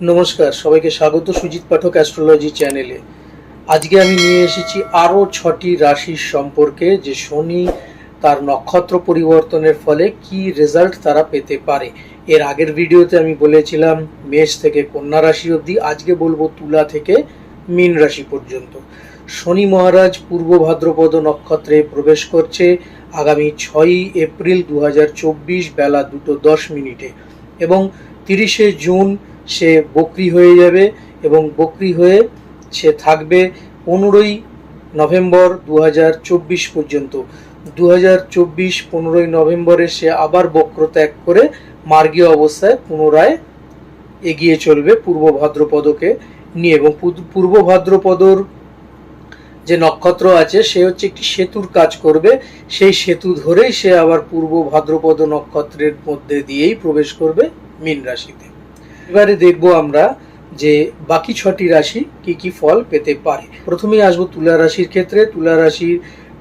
নমস্কার, সবাইকে স্বাগত সুজিত পাঠক অ্যাস্ট্রোলজি চ্যানেলে আজকে আমি নিয়ে এসেছি আরও ছটি রাশির সম্পর্কে যে শনি তার নক্ষত্র পরিবর্তনের ফলে কি রেজাল্ট তারা পেতে পারে। এর আগের ভিডিওতে আমি বলেছিলাম, মেষ থেকে কন্যা রাশি অবধি, আজকে বলব তুলা থেকে মীন রাশি পর্যন্ত। শনি মহারাজ পূর্ব ভাদ্রপদ নক্ষত্রে প্রবেশ করছে আগামী ছয়ই এপ্রিল দু হাজার চব্বিশ বেলা দুটো দশ মিনিটে এবং তিরিশে জুন সে বকরি হয়ে যাবে এবং বকরি হয়ে সে থাকবে পনেরোই নভেম্বর দু হাজার চব্বিশ পর্যন্ত। দু হাজার চব্বিশ পনেরোই নভেম্বরে সে আবার বক্র ত্যাগ করে মার্গীয় অবস্থায় পুনরায় এগিয়ে চলবে পূর্ব ভাদ্রপদকে নিয়ে এবং পূর্ব ভাদ্রপদর যে নক্ষত্র আছে, সে হচ্ছে একটি সেতুর কাজ করবে। সেই সেতু ধরেই সে আবার পূর্ব ভাদ্রপদ নক্ষত্রের মধ্যে দিয়েই প্রবেশ করবে মীন রাশিতে। এবারে দেখব আমরা যে বাকি ছটি রাশি কি কি ফল পেতে পারে। প্রথমেই আসব তুলা রাশির ক্ষেত্রে। তুলা রাশির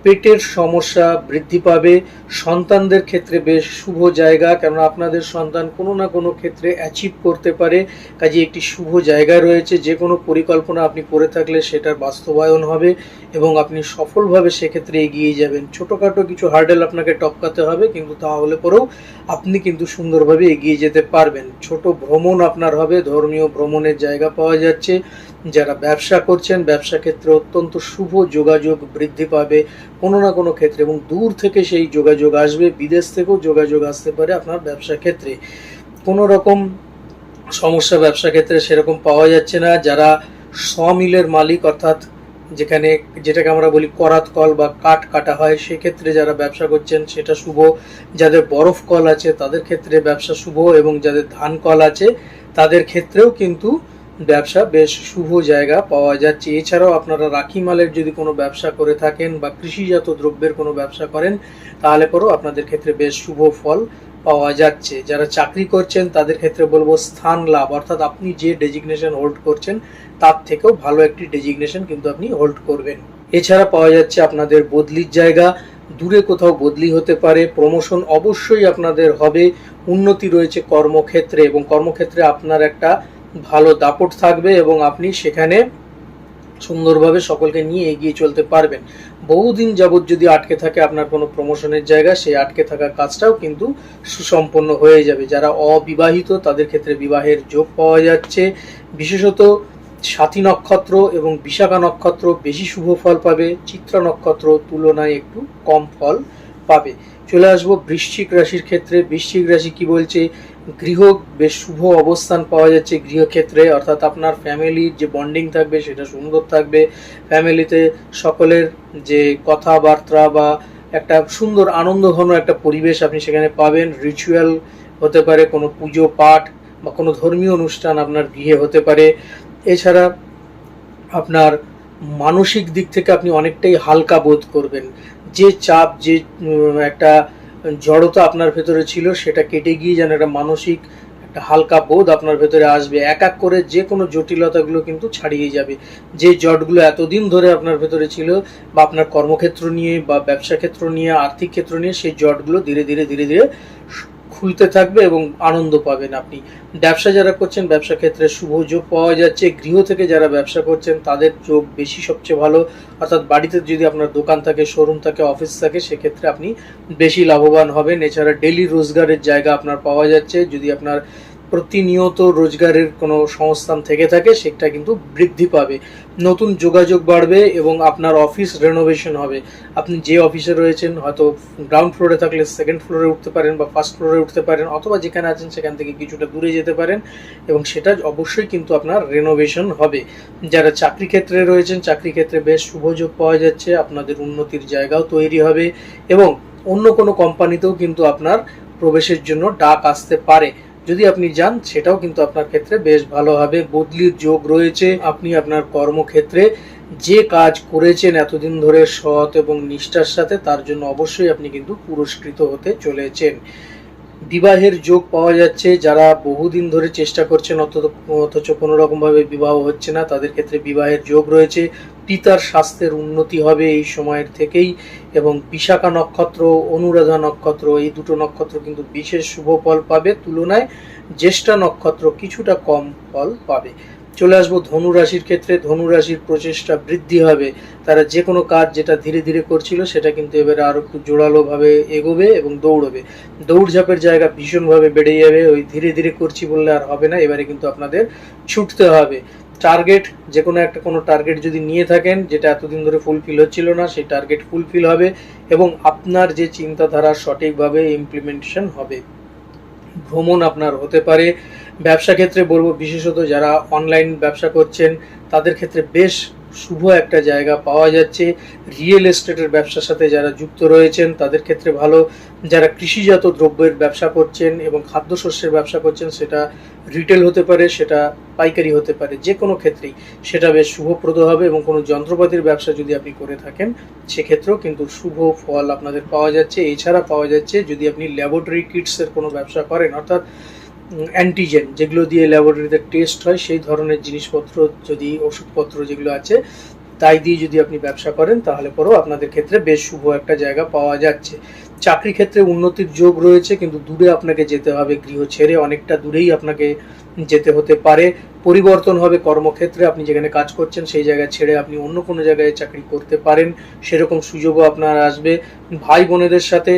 পেটের সমস্যা বৃদ্ধি পাবে, সন্তানদের ক্ষেত্রে বেশ শুভ জায়গা, কেননা আপনাদের সন্তান কোনো না কোনো ক্ষেত্রে অ্যাচিভ করতে পারে কাজে একটি শুভ জায়গা রয়েছে, যে কোনো পরিকল্পনা আপনি করে থাকলে সেটার বাস্তবায়ন হবে এবং আপনি সফলভাবে সেক্ষেত্রে এগিয়ে যাবেন। ছোটোখাটো কিছু হার্ডেল আপনাকে টপকাতে হবে, কিন্তু তাহলে পরেও আপনি কিন্তু সুন্দরভাবে এগিয়ে যেতে পারবেন। ছোট ভ্রমণ আপনার হবে, ধর্মীয় ভ্রমণের জায়গা পাওয়া যাচ্ছে। যারা ব্যবসা করছেন, ব্যবসা ক্ষেত্রে অত্যন্ত শুভ যোগাযোগ বৃদ্ধি পাবে কোনো না কোনো ক্ষেত্রে এবং দূর থেকে সেই যোগাযোগ আসবে, বিদেশ থেকেও যোগাযোগ আসতে পারে আপনার ব্যবসা ক্ষেত্রে। কোনো রকম সমস্যা ব্যবসা ক্ষেত্রে সেরকম পাওয়া যাচ্ছে না। যারা সমিলের মালিক অর্থাৎ যেখানে, যেটাকে আমরা বলি করাত কল বা কাঠ কাটা হয়, সেক্ষেত্রে যারা ব্যবসা করছেন সেটা শুভ। যাদের বরফ কল আছে তাদের ক্ষেত্রে ব্যবসা শুভ এবং যাদের ধান কল আছে তাদের ক্ষেত্রেও কিন্তু ব্যবসা বেশ শুভ জায়গা পাওয়া যাচ্ছে। এছাড়াও আপনারা রাখি মালের যদি কোনো ব্যবসা করে থাকেন বা কৃষিজাত দ্রব্যের কোনো ব্যবসা করেন, তাহলে পরেও আপনাদের ক্ষেত্রে বেশ শুভ ফল পাওয়া যাচ্ছে। যারা চাকরি করছেন, তাদের ক্ষেত্রে বলব স্থান লাভ। অর্থাৎ আপনি যে ডেজিগনেশন হোল্ড করছেন, তার থেকেও ভালো একটি ডেজিগনেশন কিন্তু আপনি হোল্ড করবেন। এছাড়া পাওয়া যাচ্ছে আপনাদের বদলির জায়গা। দূরে কোথাও বদলি হতে পারে। প্রমোশন অবশ্যই আপনাদের হবে। উন্নতি রয়েছে কর্মক্ষেত্রে এবং কর্মক্ষেত্রে আপনার একটা ভালো দাপট থাকবে এবং আপনি সেখানে সুন্দরভাবে সকলকে নিয়ে এগিয়ে চলতে পারবেন। বহুদিন যাবৎ যদি আটকে থাকে আপনার কোনো প্রমোশনের জায়গা, সেই আটকে থাকা কাজটাও কিন্তু সুসম্পন্ন হয়ে যাবে। যারা অবিবাহিত, তাদের ক্ষেত্রে বিবাহের যোগ পাওয়া যাচ্ছে। বিশেষত সাথী নক্ষত্র এবং বিশাখা নক্ষত্র বেশি শুভ ফল পাবে। চিত্রা নক্ষত্র তুলনায় একটু কম ফল পাবে। চলে আসব বৃশ্চিক রাশির ক্ষেত্রে। বৃশ্চিক রাশি কি বলছে? গৃহ বেশ শুভ অবস্থান পাওয়া যাচ্ছে গৃহক্ষেত্রে, অর্থাৎ আপনার ফ্যামিলির যে বন্ডিং থাকবে সেটা সুন্দর থাকবে। ফ্যামিলিতে সকলের যে কথাবার্তা বা একটা সুন্দর আনন্দ ঘন একটা পরিবেশ আপনি সেখানে পাবেন। রিচুয়াল হতে পারে, কোনো পুজো, পাঠ বা কোনো ধর্মীয় অনুষ্ঠান আপনার গৃহে হতে পারে। এছাড়া আপনার মানসিক দিক থেকে আপনি অনেকটাই হালকা বোধ করবেন। যে চাপ, যে একটা জড়তা আপনার ভেতরে ছিল, সেটা কেটে গিয়ে যেন একটা মানসিক একটা হালকা বোধ আপনার ভেতরে আসবে। এক এক করে যে কোনো জটিলতাগুলো কিন্তু ছাড়িয়ে যাবে। যে জটগুলো এতদিন ধরে আপনার ভেতরে ছিল বা আপনার কর্মক্ষেত্র নিয়ে বা ব্যবসা ক্ষেত্র নিয়ে, আর্থিক ক্ষেত্র নিয়ে, সেই জটগুলো ধীরে ধীরে ধীরে ধীরে খুলতে থাকবে এবং আনন্দ পাবেন আপনি। ব্যবসা যারা করছেন, ব্যবসা ক্ষেত্রে শুভ যোগ পাওয়া যাচ্ছে। গৃহ থেকে যারা ব্যবসা করছেন, তাদের যোগ বেশি সবচেয়ে ভালো। অর্থাৎ বাড়িতে যদি আপনার দোকান থাকে শোরুম থাকে অফিস থাকে, সেক্ষেত্রে আপনি বেশি লাভবান হবেন। এছাড়া ডেলি রোজগারের জায়গা আপনার পাওয়া যাচ্ছে। যদি আপনার প্রতিনিয়ত রোজগারের কোনো সংস্থান থেকে থাকে, সেটা কিন্তু বৃদ্ধি পাবে। নতুন যোগাযোগ বাড়বে এবং আপনার অফিস রেনোভেশন হবে। আপনি যে অফিসে রয়েছেন, হয়তো গ্রাউন্ড ফ্লোরে থাকলে সেকেন্ড ফ্লোরে উঠতে পারেন বা ফার্স্ট ফ্লোরে উঠতে পারেন, অথবা যেখানে আছেন সেখান থেকে কিছুটা দূরে যেতে পারেন এবং সেটা অবশ্যই কিন্তু আপনার রেনোভেশন হবে। যারা চাকরি ক্ষেত্রে রয়েছেন, চাকরি ক্ষেত্রে বেশ শুভযোগ পাওয়া যাচ্ছে, আপনাদের উন্নতির জায়গাও তৈরি হবে এবং অন্য কোনো কোম্পানিতেও কিন্তু আপনার প্রবেশের জন্য ডাক আসতে পারে। যদি আপনি যান, সেটাও কিন্তু আপনার ক্ষেত্রে বেশ ভালো হবে। বদলির যোগ রয়েছে। আপনি আপনার কর্মক্ষেত্রে যে কাজ করেছেন এতদিন ধরে সৎ এবং নিষ্ঠার সাথে, তার জন্য অবশ্যই আপনি কিন্তু পুরস্কৃত হতে চলেছেন। বিবাহের যোগ পাওয়া যাচ্ছে। যারা বহুদিন ধরে চেষ্টা করছেন অথচ কোনো রকমভাবে বিবাহ হচ্ছে না, তাদের ক্ষেত্রে বিবাহের যোগ রয়েছে। পিতার স্বাস্থ্যের উন্নতি হবে এই সময়ের থেকেই এবং বিশাখা নক্ষত্র, অনুরাধা নক্ষত্র, এই দুটো নক্ষত্র কিন্তু বিশেষ শুভ ফল পাবে। তুলনায় জ্যেষ্ঠা নক্ষত্র কিছুটা কম ফল পাবে। চলে আসব ধনু রাশির ক্ষেত্রে। ধনুরাশির প্রচেষ্টা বৃদ্ধি হবে। তারা যে কোনো কাজ যেটা ধীরে ধীরে করছিল সেটা কিন্তু এবারে আরও একটু জোরালোভাবে এগোবে এবং দৌড়বে। দৌড়ঝাঁপের জায়গা ভীষণভাবে বেড়ে যাবে। ওই ধীরে ধীরে করছি বললে আর হবে না। এবারে কিন্তু আপনাদের ছুটতে হবে। টার্গেট যে কোনো একটা কোনো টার্গেট যদি নিয়ে থাকেন, যেটা এতদিন ধরে ফুলফিল হচ্ছিল না, সেই টার্গেট ফুলফিল হবে এবং আপনার যে চিন্তাধারা সঠিকভাবে ইমপ্লিমেন্টেশন হবে। ভ্রমণ আপনার হতে পারে। ব্যবসা ক্ষেত্রে বলব, বিশেষত যারা অনলাইন ব্যবসা করছেন, তাদের ক্ষেত্রে বেশ শুভ একটা জায়গা পাওয়া যাচ্ছে। রিয়েল এস্টেটের ব্যবসার সাথে যারা যুক্ত রয়েছেন, তাদের ক্ষেত্রে ভালো। যারা কৃষিজাত দ্রব্যের ব্যবসা করছেন এবং খাদ্যশস্যের ব্যবসা করছেন, সেটা রিটেল হতে পারে, সেটা পাইকারি হতে পারে, যে কোনো ক্ষেত্রেই। সেটা বেশ শুভপ্রদ হবে এবং কোনো যন্ত্রপাতির ব্যবসা যদি আপনি করে থাকেন, সেক্ষেত্রেও কিন্তু শুভ ফল আপনাদের পাওয়া যাচ্ছে। এছাড়া পাওয়া যাচ্ছে যদি আপনি ল্যাবরেটরি কিটসের কোনো ব্যবসা করেন, অর্থাৎ অ্যান্টিজেন যেগুলো দিয়ে ল্যাবরেটরিতে টেস্ট হয়, সেই ধরনের জিনিসপত্র যদি, ওষুধপত্র যেগুলো আছে, তাই দিয়ে যদি আপনি ব্যবসা করেন, তাহলে পরেও আপনাদের ক্ষেত্রে বেশ শুভ একটা জায়গা পাওয়া যাচ্ছে। চাকরি ক্ষেত্রে উন্নতির যোগ রয়েছে, কিন্তু দূরে আপনাকে যেতে হবে, গৃহ ছেড়ে অনেকটা দূরেই আপনাকে যেতে হতে পারে। পরিবর্তন হবে কর্মক্ষেত্রে, আপনি যেখানে কাজ করছেন সেই জায়গা ছেড়ে আপনি অন্য কোনো জায়গায় চাকরি করতে পারেন। সেরকম সুযোগও আপনার আসবে। ভাই বোনেদের সাথে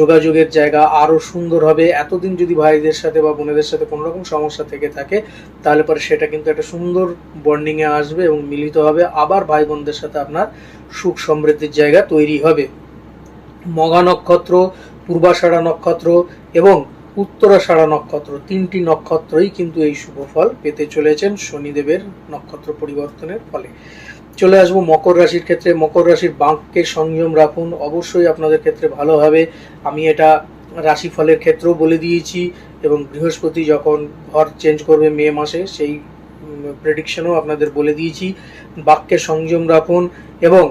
যোগাযোগের জায়গা আরও সুন্দর হবে। এতদিন যদি ভাইদের সাথে বা বোনেদের সাথে কোনো রকম সমস্যা থেকে থাকে, তাহলে পরে সেটা কিন্তু একটা সুন্দর বন্ডিংয়ে আসবে এবং মিলিত হবে। আবার ভাই বোনদের সাথে আপনার সুখ সমৃদ্ধির জায়গা তৈরি হবে। মগা নক্ষত্র, পূর্বাষাঢ়া নক্ষত্র এবং উত্তরাষাঢ়া নক্ষত্র। তিনটি নক্ষত্রই কিন্তু এই শুভ ফল পেতে চলেছেন শনিদেবের নক্ষত্র পরিবর্তনের ফলে। চলে আসব মকর রাশির ক্ষেত্রে। মকর রাশির বাঁককে সংযম রাখুন। অবশ্যই আপনাদের ক্ষেত্রে ভালো হবে। আমি এটা রাশিফলের ক্ষেত্রেও বলে দিয়েছি এবং বৃহস্পতি যখন ঘর চেঞ্জ করবে মে মাসে, সেই প্রেডিকশনও আপনাদের বলে দিয়েছি। বাক্যে সংযম রাখুন এবং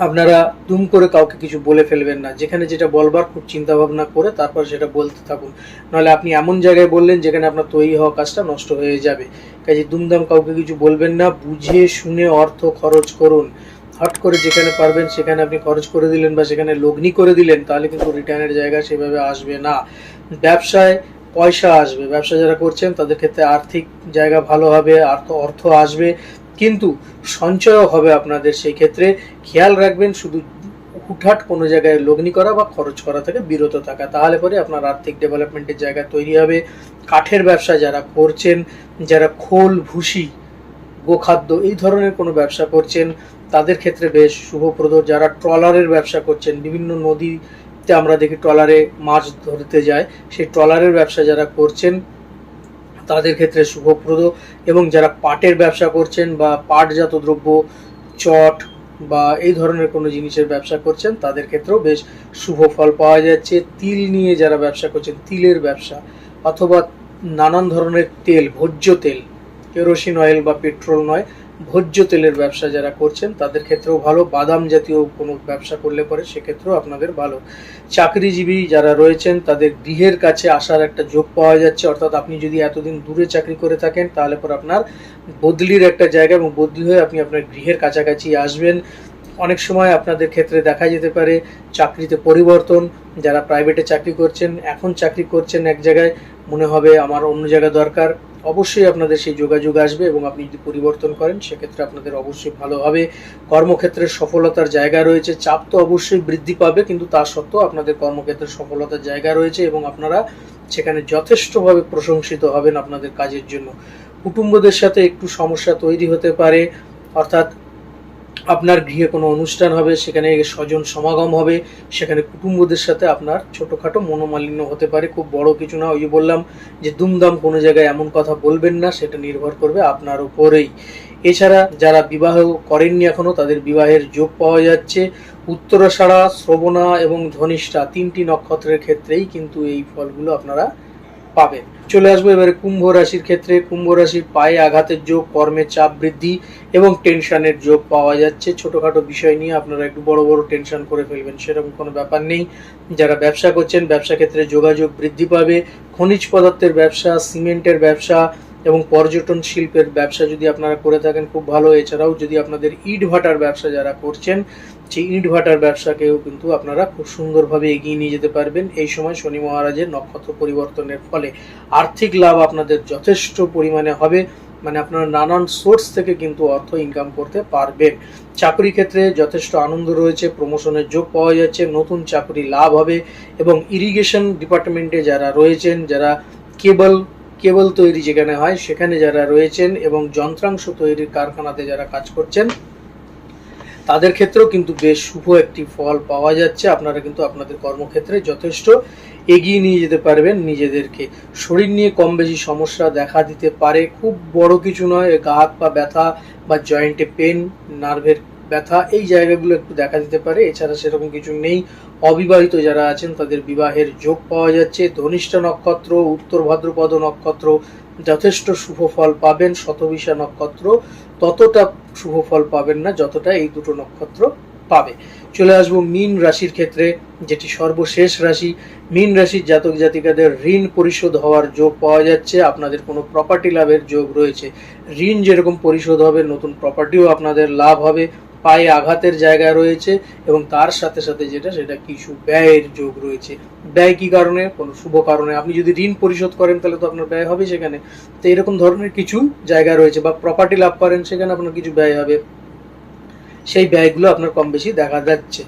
আপনারা দুম করে কাউকে কিছু বলে ফেলবেন না। যেখানে যেটা বলবার খুব চিন্তা ভাবনা করে তারপর সেটা বলতে থাকুন। নাহলে আপনি এমন জায়গায় বললেন যেখানে আপনার তৈরি হওয়া কাজটা নষ্ট হয়ে যাবে। কাজে দুমদাম কাউকে কিছু বলবেন না, বুঝে শুনে অর্থ খরচ করুন। হট করে যেখানে পারবেন সেখানে আপনি খরচ করে দিলেন বা সেখানে লগ্নি করে দিলেন, তাহলে কিন্তু রিটার্নের জায়গা সেভাবে আসবে না। ব্যবসায় পয়সা আসবে। ব্যবসা যারা করছেন তাদের ক্ষেত্রে আর্থিক জায়গা ভালো হবে অর্থ অর্থ আসবে। কিন্তু সঞ্চয়ও হবে আপনাদের সেই ক্ষেত্রে। খেয়াল রাখবেন, শুধু হুটহাট কোনো জায়গায় লগ্নি করা বা খরচ করা থেকে বিরত থাকা। তাহলে পরে আপনার আর্থিক ডেভেলপমেন্টের জায়গা তৈরি হবে। কাঠের ব্যবসা যারা করছেন, যারা খোল, ভুসি, গোখাদ্য এই ধরনের কোনো ব্যবসা করছেন, তাদের ক্ষেত্রে বেশ শুভপ্রদ। যারা ট্রলারের ব্যবসা করছেন, বিভিন্ন নদীতে আমরা দেখি ট্রলারে মাছ ধরতে যায়। সেই ট্রলারের ব্যবসা যারা করছেন তাদের ক্ষেত্রে শুভপ্রদ এবং যারা পাটের ব্যবসা করছেন বা পাটজাত দ্রব্য, চট বা এই ধরনের কোনো জিনিসের ব্যবসা করছেন, তাদের ক্ষেত্রেও বেশ শুভ ফল পাওয়া যাচ্ছে। তিল নিয়ে যারা ব্যবসা করছেন, তিলের ব্যবসা অথবা নানান ধরনের তেল, ভোজ্য তেল, কেরোসিন অয়েল বা পেট্রোল নয় ভোজ্য তেলের ব্যবসা যারা করছেন, তাদের ক্ষেত্রেও ভালো। বাদাম জাতীয় কোনো ব্যবসা করলে পরে সেক্ষেত্রেও আপনাদের ভালো। চাকরিজীবী যারা রয়েছেন, তাদের গৃহের কাছে আসার একটা যোগ পাওয়া যাচ্ছে। অর্থাৎ আপনি যদি এতদিন দূরে চাকরি করে থাকেন, তাহলে পর আপনার বদলির একটা জায়গা এবং বদলি হয়ে আপনি আপনার গৃহের কাছাকাছি আসবেন। অনেক সময় আপনাদের ক্ষেত্রে দেখা যেতে পারে চাকরিতে পরিবর্তন। যারা প্রাইভেটে চাকরি করছেন, এখন চাকরি করছেন এক জায়গায়, মনে হবে আমার অন্য জায়গা দরকার। অবশ্যই আপনাদের সেই যোগাযোগ আসবে এবং আপনি যদি পরিবর্তন করেন, সেক্ষেত্রে আপনাদের অবশ্যই ভালো হবে। কর্মক্ষেত্রে সফলতার জায়গা রয়েছে। চাপ তো অবশ্যই বৃদ্ধি পাবে, কিন্তু তা সত্ত্বেও আপনাদের কর্মক্ষেত্রে সফলতার জায়গা রয়েছে এবং আপনারা সেখানে যথেষ্টভাবে প্রশংসিত হবেন আপনাদের কাজের জন্য। কুটুম্বদের সাথে একটু সমস্যা তৈরি হতে পারে, অর্থাৎ আপনার গৃহে কোনো অনুষ্ঠান হবে, সেখানে স্বজন সমাগম হবে, সেখানে কুটুম্বদের সাথে আপনার ছোটোখাটো মনোমালিন্য হতে পারে। খুব বড় কিছু না, ওই বললাম যে দুমদাম কোনো জায়গায় এমন কথা বলবেন না, সেটা নির্ভর করবে আপনার উপরেই। এছাড়া যারা বিবাহ করেননি এখনও তাদের বিবাহের যোগ পাওয়া যাচ্ছে। উত্তরাষাঢ়া শ্রবণা এবং ধনিষ্ঠা তিনটি নক্ষত্রের ক্ষেত্রেই কিন্তু এই ফলগুলো আপনারা পাবেন চলে আসব এবারে কুম্ভ রাশির ক্ষেত্রে। কুম্ভ রাশির পায়ে আঘাতের যোগ কর্মের চাপ বৃদ্ধি এবং টেনশনের যোগ পাওয়া যাচ্ছে। ছোটখাটো বিষয় নিয়ে আপনারা একটু বড় বড় টেনশন করে ফেলবেন, সেরকম কোনো ব্যাপার নেই। যারা ব্যবসা করছেন, ব্যবসা ক্ষেত্রে যোগাযোগ বৃদ্ধি পাবে। খনিজ পদার্থের ব্যবসা, সিমেন্টের ব্যবসা এবং পর্যটন শিল্পের ব্যবসা যদি আপনারা করে থাকেন, খুব ভালো। এছাড়াও যদি আপনাদের ইট ভাটার ব্যবসা যারা করছেন ইট ভাটার ব্যবসাকেও কিন্তু আপনারা খুব সুন্দরভাবে এগিয়ে নিয়ে যেতে পারবেন। এই সময় শনি মহারাজের নক্ষত্র পরিবর্তনের ফলে আর্থিক লাভ আপনাদের যথেষ্ট পরিমাণে হবে। মানে আপনারা নানান সোর্স থেকে কিন্তু অর্থ ইনকাম করতে পারবেন। চাকরি ক্ষেত্রে যথেষ্ট আনন্দ রয়েছে প্রমোশনের যোগ পাওয়া যাচ্ছে, নতুন চাকরি লাভ হবে এবং ইরিগেশন ডিপার্টমেন্টে যারা রয়েছেন, যারা কেবল কেবল তৈরি যেখানে হয়, সেখানে যারা রয়েছেন এবং যন্ত্রাংশ তৈরির কারখানাতে যারা কাজ করছেন তাদের ক্ষেত্রেও কিন্তু বেশ শুভ একটি ফল পাওয়া যাচ্ছে। আপনারা কিন্তু আপনাদের কর্মক্ষেত্রে যথেষ্ট এগিয়ে নিয়ে যেতে পারবেন। নিজেদেরকে শরীর নিয়ে কম বেশি সমস্যা দেখা দিতে পারে। খুব বড় কিছু নয়, গা হাত পা ব্যথা বা জয়েন্টে পেন, নার্ভের ব্যথা, এই জায়গাগুলো একটু দেখা দিতে পারে। এছাড়া সেরকম কিছু নেই। অবিবাহিত যারা আছেন, তাদের বিবাহের যোগ পাওয়া যাচ্ছে। ধনিষ্ঠা নক্ষত্র, উত্তর ভাদ্রপদ নক্ষত্র যথেষ্ট শুভ ফল পাবেন। শতবিশা নক্ষত্র ততটা শুভ ফল পাবেন না যতটা এই দুটো নক্ষত্র পাবে। চলে আসব মিন রাশির ক্ষেত্রে, যেটি সর্বশেষ রাশি। মিন রাশির জাতক জাতিকাদের ঋণ পরিশোধ হওয়ার যোগ পাওয়া যাচ্ছে। আপনাদের কোনো প্রপার্টি লাভের যোগ রয়েছে। ঋণ যেরকম পরিশোধ হবে, নতুন প্রপার্টিও আপনাদের লাভ হবে। পায়ে আঘাতের জায়গা রয়েছে এবং তার সাথে সাথে যেটা, সেটা কিছু ব্যয়ের যোগ রয়েছে। ব্যয় কি কারণে? কোনো শুভ কারণে। আপনি যদি ঋণ পরিশোধ করেন, তাহলে তো আপনার ব্যয় হবে সেখানে। তো এরকম ধরনের কিছু জায়গা রয়েছে বা প্রপার্টি লাভ করেন, সেখানে আপনার কিছু ব্যয় হবে। সেই ব্যয়গুলো আপনার কম বেশি দেখা যাচ্ছে।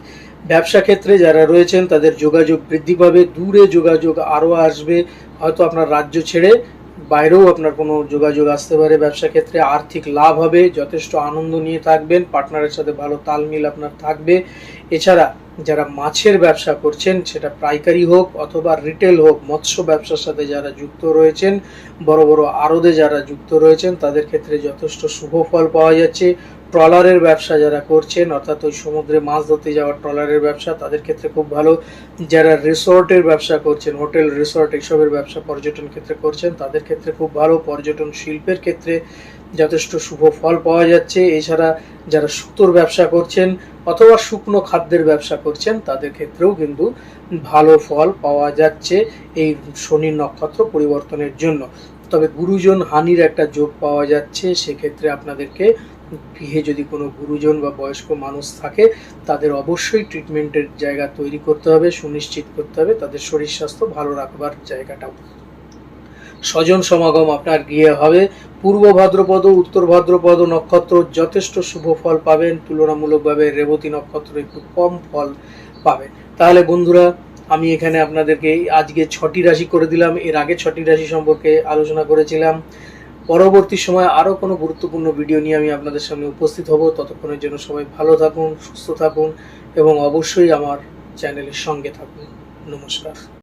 ব্যবসা ক্ষেত্রে যারা রয়েছেন, তাদের যোগাযোগ বৃদ্ধি পাবে। দূরে যোগাযোগ আরও আসবে। হয়তো আপনার রাজ্য ছেড়ে বাইরেও আপনার কোনো যোগাযোগ আসতে পারে, ব্যবসা ক্ষেত্রে আর্থিক লাভ হবে, যথেষ্ট আনন্দ নিয়ে থাকবেন, পার্টনারের সাথে ভালো তালমিল আপনার থাকবে। এছাড়া যারা মাছের ব্যবসা করছেন, সেটা পাইকারি হোক অথবা রিটেল হোক, মৎস্য ব্যবসার সাথে যারা যুক্ত রয়েছেন, বড় বড় আরদে যারা যুক্ত রয়েছেন, তাদের ক্ষেত্রে যথেষ্ট শুভ ফল পাওয়া যাচ্ছে। ট্রলারের ব্যবসা যারা করছেন, অর্থাৎ ওই সমুদ্রে মাছ ধরতে যাওয়া ট্রলারের ব্যবসা, তাদের ক্ষেত্রে খুব ভালো। যারা রিসোর্টের ব্যবসা করছেন, হোটেল, রিসোর্ট এইসবের ব্যবসা পর্যটন ক্ষেত্রে করছেন, তাদের ক্ষেত্রে খুব ভালো। পর্যটন শিল্পের ক্ষেত্রে যথেষ্ট শুভ ফল পাওয়া যাচ্ছে। এছাড়া যারা সুতোর ব্যবসা করছেন অথবা শুকনো খাদ্যের ব্যবসা করছেন, তাদের ক্ষেত্রেও কিন্তু ভালো ফল পাওয়া যাচ্ছে এই শনি নক্ষত্র পরিবর্তনের জন্য। তবে গুরুজন হানির একটা যোগ পাওয়া যাচ্ছে, সেক্ষেত্রে আপনাদেরকে গৃহে যদি কোনো গুরুজন বা বয়স্ক মানুষ থাকে, তাদের অবশ্যই ট্রিটমেন্টের জায়গা তৈরি করতে হবে, সুনিশ্চিত করতে হবে, তাদের শরীর স্বাস্থ্য ভালো রাখবার জায়গাটাও স্বজন সমাগম আপনার গিয়ে হবে। পূর্ব ভাদ্রপদ, উত্তর ভাদ্রপদ নক্ষত্র যথেষ্ট শুভ ফল পাবেন। তুলনামূলকভাবে রেবতী নক্ষত্র একটু কম ফল পাবে তাহলে বন্ধুরা, আমি এখানে আপনাদেরকে আজকে ছটি রাশি করে দিলাম। এর আগে ছটি রাশি সম্পর্কে আলোচনা করেছিলাম। পরবর্তী সময়ে আরও কোনো গুরুত্বপূর্ণ ভিডিও নিয়ে আমি আপনাদের সামনে উপস্থিত হব। ততক্ষণের জন্য সবাই ভালো থাকুন, সুস্থ থাকুন এবং অবশ্যই আমার চ্যানেলের সঙ্গে থাকুন। নমস্কার।